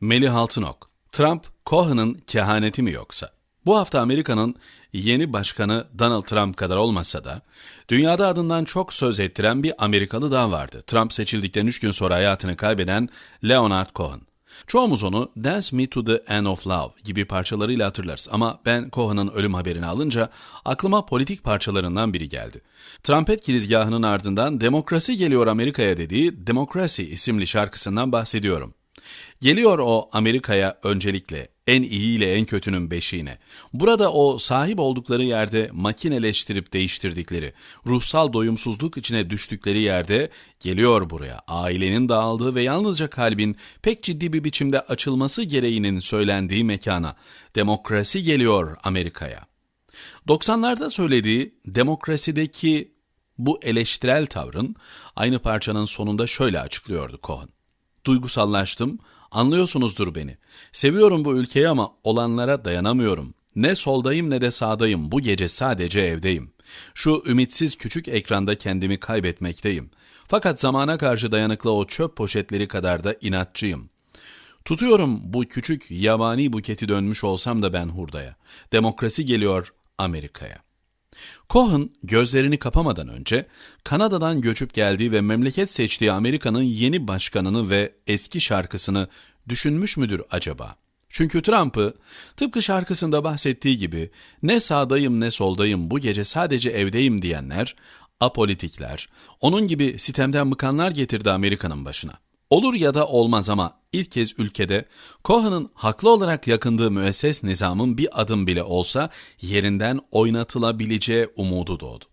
Melih Altınok, Trump, Cohen'ın kehaneti mi yoksa? Bu hafta Amerika'nın yeni başkanı Donald Trump kadar olmasa da dünyada adından çok söz ettiren bir Amerikalı daha vardı. Trump seçildikten 3 gün sonra hayatını kaybeden Leonard Cohen. Çoğumuz onu Dance Me to the End of Love gibi parçalarıyla hatırlarız ama ben Cohen'ın ölüm haberini alınca aklıma politik parçalarından biri geldi. Trompet kirizgahının ardından Demokrasi Geliyor Amerika'ya dediği Democracy isimli şarkısından bahsediyorum. Geliyor o Amerika'ya öncelikle en iyi ile en kötünün beşiğine. Burada o sahip oldukları yerde makineleştirip değiştirdikleri, ruhsal doyumsuzluk içine düştükleri yerde geliyor buraya. Ailenin dağıldığı ve yalnızca kalbin pek ciddi bir biçimde açılması gereğinin söylendiği mekana. Demokrasi geliyor Amerika'ya. 90'larda söylediği demokrasideki bu eleştirel tavrın aynı parçanın sonunda şöyle açıklıyordu Cohen. Duygusallaştım, anlıyorsunuzdur beni. Seviyorum bu ülkeyi ama olanlara dayanamıyorum. Ne soldayım ne de sağdayım, bu gece sadece evdeyim. Şu ümitsiz küçük ekranda kendimi kaybetmekteyim. Fakat zamana karşı dayanıklı o çöp poşetleri kadar da inatçıyım. Tutuyorum bu küçük yabani buketi dönmüş olsam da ben hurdaya. Demokrasi geliyor Amerika'ya. Cohen gözlerini kapamadan önce Kanada'dan göçüp geldiği ve memleket seçtiği Amerika'nın yeni başkanını ve eski şarkısını düşünmüş müdür acaba? Çünkü Trump'ı tıpkı şarkısında bahsettiği gibi ne sağdayım ne soldayım bu gece sadece evdeyim diyenler, apolitikler, onun gibi sitemden bıkanlar getirdi Amerika'nın başına. Olur ya da olmaz ama ilk kez ülkede Cohen'ın haklı olarak yakındığı müesses nizamın bir adım bile olsa yerinden oynatılabileceği umudu doğdu.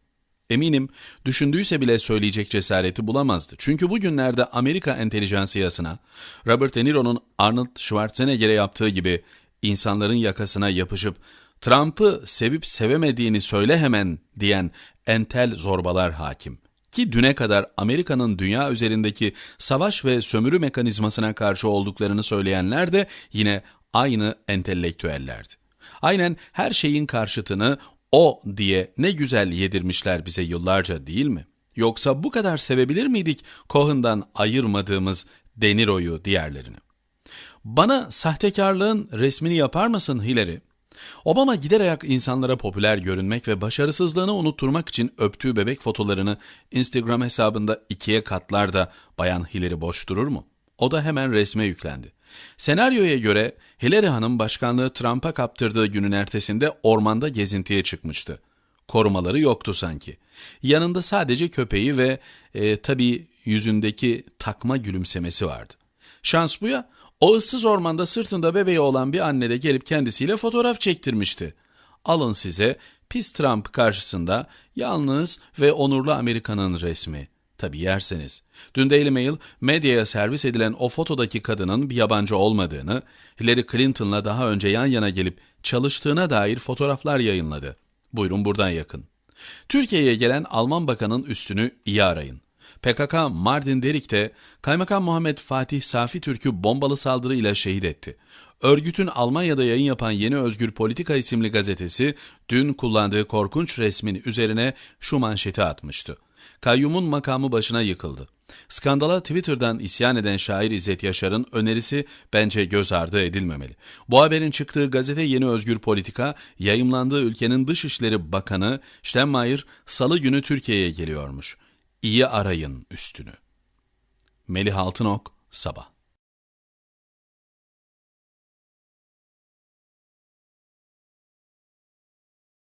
Eminim düşündüyse bile söyleyecek cesareti bulamazdı. Çünkü bugünlerde Amerika entelijansiyasına Robert De Niro'nun Arnold Schwarzenegger'e yaptığı gibi insanların yakasına yapışıp Trump'ı sevip sevemediğini söyle hemen diyen entel zorbalar hakim ki düne kadar Amerika'nın dünya üzerindeki savaş ve sömürü mekanizmasına karşı olduklarını söyleyenler de yine aynı entelektüellerdi. Aynen her şeyin karşıtını o diye ne güzel yedirmişler bize yıllarca değil mi? Yoksa bu kadar sevebilir miydik Cohen'dan ayırmadığımız Deniro'yu diğerlerini? Bana sahtekarlığın resmini yapar mısın Hillary? Obama gider ayak insanlara popüler görünmek ve başarısızlığını unutturmak için öptüğü bebek fotolarını Instagram hesabında ikiye katlar da Bayan Hillary boş durur mu? O da hemen resme yüklendi. Senaryoya göre Hillary Hanım başkanlığı Trump'a kaptırdığı günün ertesinde ormanda gezintiye çıkmıştı. Korumaları yoktu sanki. Yanında sadece köpeği ve e, tabii yüzündeki takma gülümsemesi vardı. Şans bu ya, o ıssız ormanda sırtında bebeği olan bir anne de gelip kendisiyle fotoğraf çektirmişti. Alın size pis Trump karşısında yalnız ve onurlu Amerika'nın resmi. Tabi yerseniz. Dün Daily Mail medyaya servis edilen o fotodaki kadının bir yabancı olmadığını, Hillary Clinton'la daha önce yan yana gelip çalıştığına dair fotoğraflar yayınladı. Buyurun buradan yakın. Türkiye'ye gelen Alman bakanın üstünü iyi arayın. PKK Mardin Derik'te Kaymakam Muhammed Fatih Safi Türk'ü bombalı saldırıyla şehit etti. Örgütün Almanya'da yayın yapan Yeni Özgür Politika isimli gazetesi dün kullandığı korkunç resmin üzerine şu manşeti atmıştı. Kayyumun makamı başına yıkıldı. Skandala Twitter'dan isyan eden şair İzzet Yaşar'ın önerisi bence göz ardı edilmemeli. Bu haberin çıktığı gazete Yeni Özgür Politika, yayımlandığı ülkenin Dışişleri Bakanı Steinmeier salı günü Türkiye'ye geliyormuş. İyi arayın üstünü. Melih Altınok, Sabah